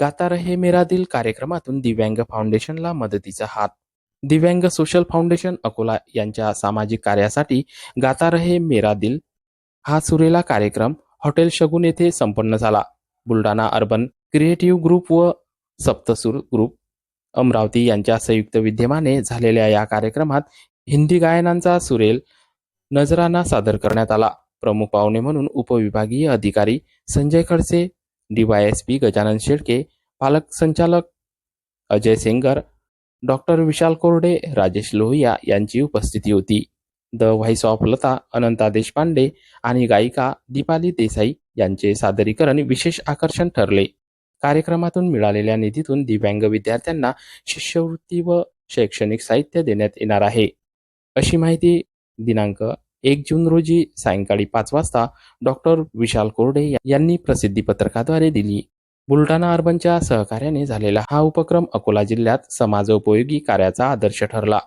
गाता रहे मेरा दिल कार्यक्रमातून दिव्यांग फाउंडेशनला मदतीचा हात. दिव्यांग सोशल फाउंडेशन अकोला यांच्या सामाजिक कार्यासाठी गाता रहे मेरा दिल हा सुरेला कार्यक्रम हॉटेल शगुन येथे संपन्न झाला. बुलढाणा अर्बन क्रिएटिव्ह ग्रुप व सप्तसूर ग्रुप अमरावती यांच्या संयुक्त विद्यमाने झालेल्या या कार्यक्रमात हिंदी गायनांचा सुरेल नजराना सादर करण्यात आला. प्रमुख पाहुणे म्हणून उपविभागीय अधिकारी संजय खडसे डीवायएसपी गजानन शेळके पालक संचालक अजय सेंगर डॉक्टर विशाल कोरडे राजेश लोहिया यांची उपस्थिती होती. The voice of Lata Ananta Deshpande आणि गायिका दीपाली देसाई यांचे सादरीकरण विशेष आकर्षण ठरले. कार्यक्रमातून मिळालेल्या निधीतून दिव्यांग विद्यार्थ्यांना शिष्यवृत्ती व शैक्षणिक साहित्य देण्यात येणार आहे. अशी माहिती दिनांक एक जून रोजी सायंकाळी पाच वाजता डॉक्टर विशाल कोरडे यांनी प्रसिद्धी पत्रकाद्वारे दिली. बुलढाणा अर्बनच्या सहकार्याने झालेला हा उपक्रम अकोला जिल्ह्यात समाजोपयोगी कार्याचा आदर्श ठरला.